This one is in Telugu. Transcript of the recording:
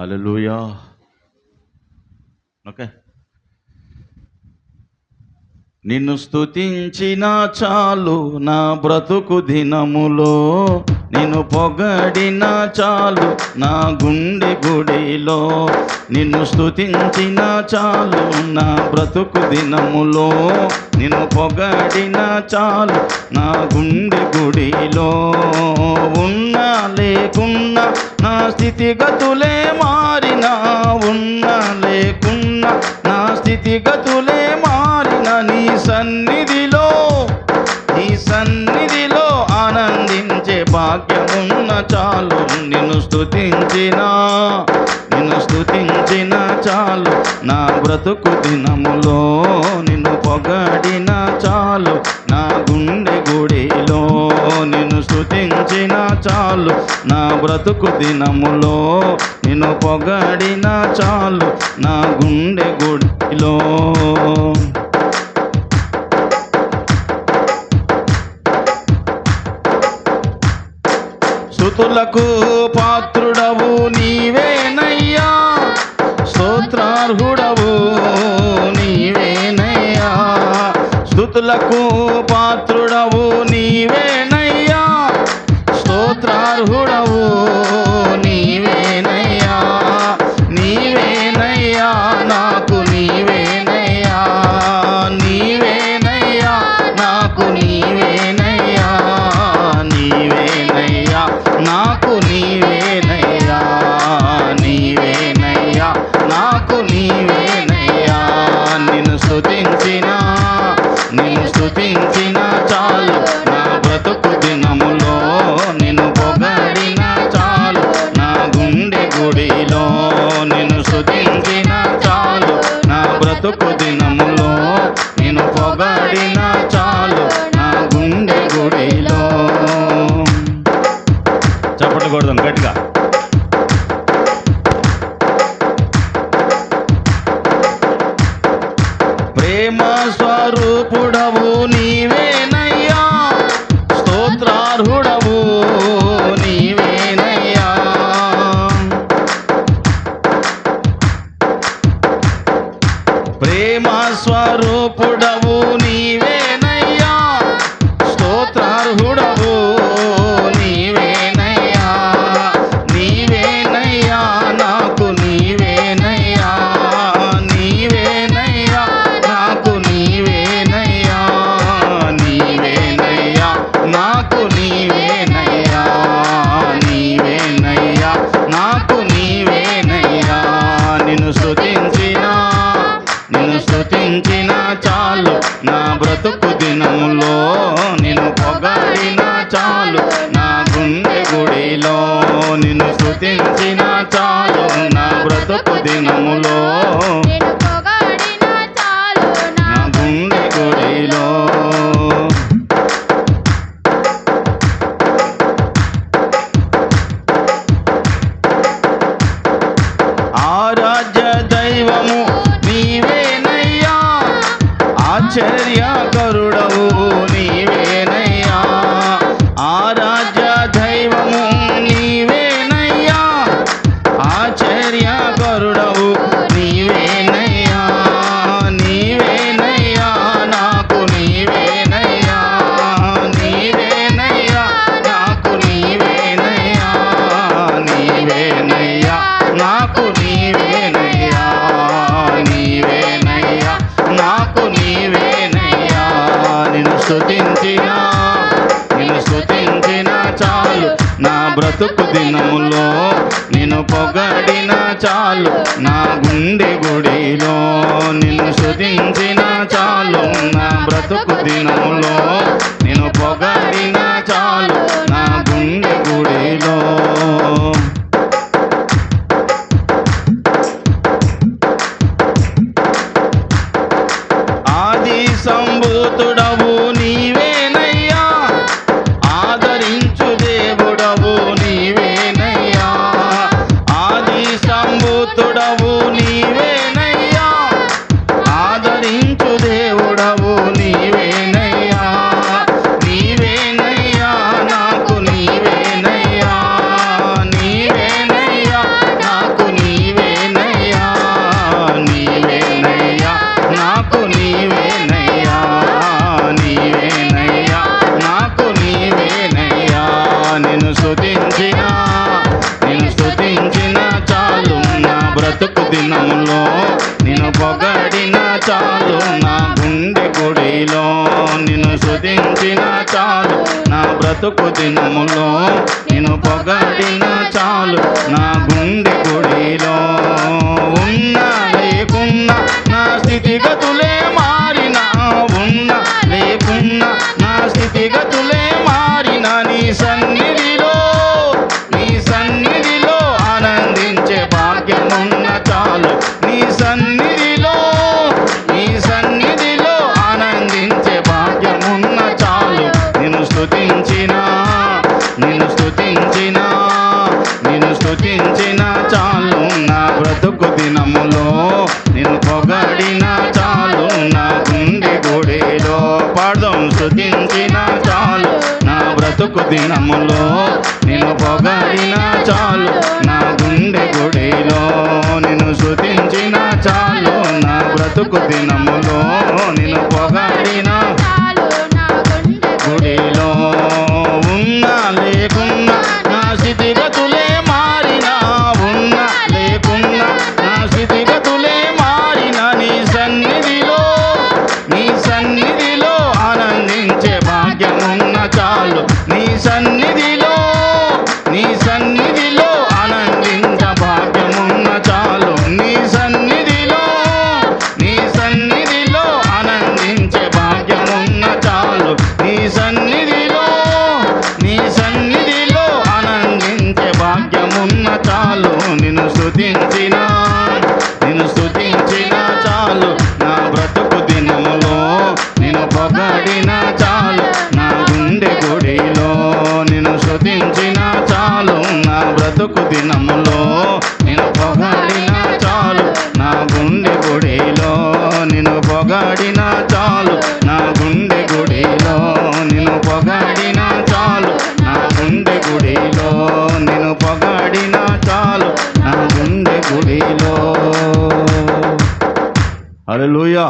హల్లెలూయా. ఓకే. నిన్ను స్తుతించిన చాలు నా బ్రతుకు దినములో నిన్ను పొగడిన చాలు నా గుండె గుడిలో నిన్ను స్తుతించిన చాలు నా బ్రతుకు దినములో నిన్ను పొగడిన చాలు నా గుండె గుడిలో. ఉన్నా లేకున్నా నా స్థితిగతులే స్థితిగతులే మారిన నీ సన్నిధిలో నీ సన్నిధిలో ఆనందించే భాగ్యమున్న చాలు. నిన్ను స్థుతించిన నిన్ను స్థుతించిన చాలు. నా బ్రతుకు దినములో నిన్ను పొగడిన చాలు. నా గుండె గుడి స్తుతించిన చాలు. నా బ్రతుకు దినములో నిన్ను పొగడిన చాలు. నా గుండె గుడిలో. స్థుతులకు పాత్రుడవు నీవేనయ్యా. స్తోత్రార్హుడవు నీవేనయ్యా. స్థుతులకు కొడదాం గట్టిగా చాలు. నా బ్రతుకు దినములో నిన్ను పొగడిన చాలు. నా గుండె గుడిలో నిన్ను స్తుతించిన చాలు. నా బ్రతుకు దినములో చాలు. నా గుండె గుడిలో నిన్ను శుతించిన చాలు. నా బ్రతుకు దినంలో నేను పొగడిన చాలు. నా గుండె గుడిలో. ఆది సంభూతుడవు చాలు నా గుండె గుడిలో నిన్ను శుధించిన చాలు. నా బ్రతుకు దినములో నిన్ను పొగడిన చాలు. నా గుండె గుడిలో స్థుతించిన నిన్ను స్థుతించిన చాలు నా బ్రతుకు దినములో నిన్ను పొగడిన చాలు నా గుండె గుడిలో పాడదాం. స్థుతించిన చాలు నా బ్రతుకు దినములో నిన్ను పొగడిన చాలు నా గుండె గుడిలో నిన్ను స్థుతించిన చాలు నా బ్రతుకు దినములో నిన్ను పొగడిన చాలు. నీ సన్నిధిలో నీ సన్నిధిలో ఆనందించ భాగ్యమున్న చాలు. నీ సన్నిధిలో నీ సన్నిధిలో ఆనందించే భాగ్యమున్న చాలు. నీ సన్నిధిలో నీ సన్నిధిలో ఆనందించే భాగ్యమున్న చాలు. నిన్ను స్తుతించిన నిన్ను స్తుతించిన చాలు. నా బ్రతుకు దినములో నిన్ను పొగడిన చాలు. నా గుండె గుడిలో నిన్ను స్తుతించిన చాలు నా బ్రతుకు దినములో. నిన్ను పొగాడిన చాలు నా గుండె గుడిలో. నిన్ను పొగాడిన చాలు నా గుండె గుడిలో. నిన్ను పొగాడిన చాలు నా గుండె గుడిలో. నిన్ను పొగాడిన చాలు నా గుండె గుడిలో. హల్లెలూయా.